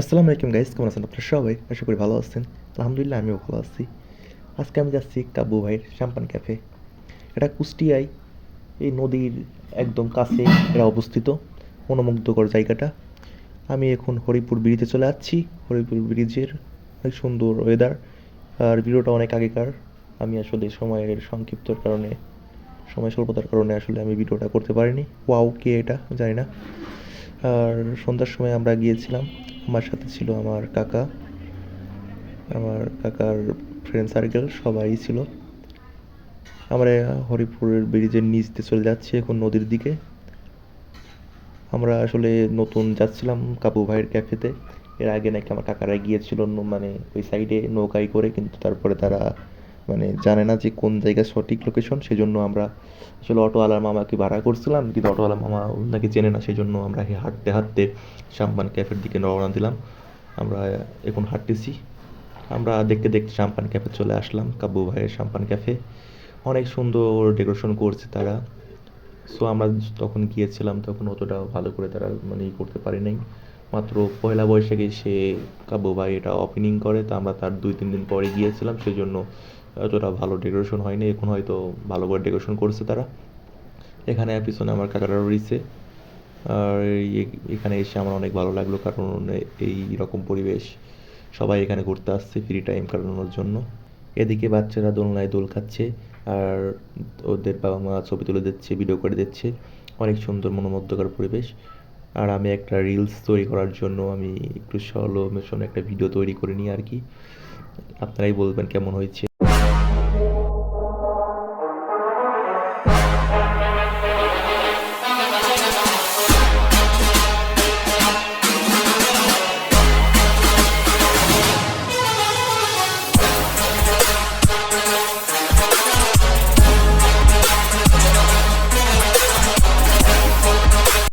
আসসালামু আলাইকুম গাইস কেমন আছেন আপনারা সবাই? আশা করি ভালো আছেন। আলহামদুলিল্লাহ, আমিও ভালো আছি। আজকে আমি যাচ্ছি কাব্বু ভাইয়ের শাম্পান ক্যাফে এটা কুষ্টিয়ায়, এই নদীর একদম কাছে এটা অবস্থিত, মনোমুগ্ধকর জায়গাটা। আমি এখন হরিপুর ব্রিজে চলে যাচ্ছি। হরিপুর ব্রিজের অনেক সুন্দর ওয়েদার আর ভিডিওটা অনেক আগেকার। আমি আসলে সময়ের সংক্ষিপ্তর কারণে, সময় স্বল্পতার কারণে আসলে আমি ভিডিওটা করতে পারিনি। ওয়াও কে এটা? জানি না। আর সন্ধ্যার সময় আমরা গিয়েছিলাম। আমার সাথে ছিল আমার কাকা, আমার কাকার ফ্রেন্ড সার্কেল সবাই ছিল। আমরা হরিপুরের ব্রিজের নিচ দিয়ে চলে যাচ্ছি এখন নদীর দিকে। আমরা আসলে নতুন যাচ্ছিলাম কাবু ভাইয়ের ক্যাফেতে। এর আগে নাকি আমার কাকারা গিয়েছিল মানে ওই সাইডে নৌকায় করে, কিন্তু তারপরে তারা মানে জানে না যে কোন জায়গা সঠিক লোকেশন সেই জন্য আমরা আসলে অটোওয়ালার মামাকে ভাড়া করছিলাম, কিন্তু অটোওয়ালা মামা নাকি চেনে না সেই জন্য আমরা হাঁটতে হাঁটতে শাম্পান ক্যাফের দিকে রওনা দিলাম। আমরা এখন হাঁটতেছি। আমরা দেখতে দেখতে শাম্পান ক্যাফে চলে আসলাম, কাব্বু ভাইয়ের শাম্পান ক্যাফে। অনেক সুন্দর ডেকোরেশন করছে তারা। সো আমরা তখন গিয়েছিলাম, তখন অতটা ভালো করে তারা মানে করতে পারি নাই মাত্র পয়লা বৈশাখে সে কাব্বু ভাই এটা ওপেনিং করে, তো আমরা তার দুই, তিন দিন পরে গিয়েছিলাম সেই জন্য অতটা ভালো ডেকোরেশন হয়নি। এখন হয়তো ভালো করে ডেকোরেশন করছে তারা। এখানে পিছনে আমার কাকারা রয়েছে। আর এখানে এসে আমার অনেক ভালো লাগল, কারণ এই রকম পরিবেশ সবাই এখানে ঘুরতে আসছে ফ্রি টাইম কাটানোর জন্য। এদিকে বাচ্চারা দোলনায় দোল খাচ্ছে, আর ওদের বাবা মা ছবি তুলে দিচ্ছে ভিডিও করে দিচ্ছে। অনেক সুন্দর মনোমুগ্ধকর পরিবেশ। আর আমি একটা রিলস তৈরি করার জন্য আমি একটু সরল মেশন একটা ভিডিও তৈরি করে নিই আর কি। আপনারাই বলবেন কেমন হয়েছে।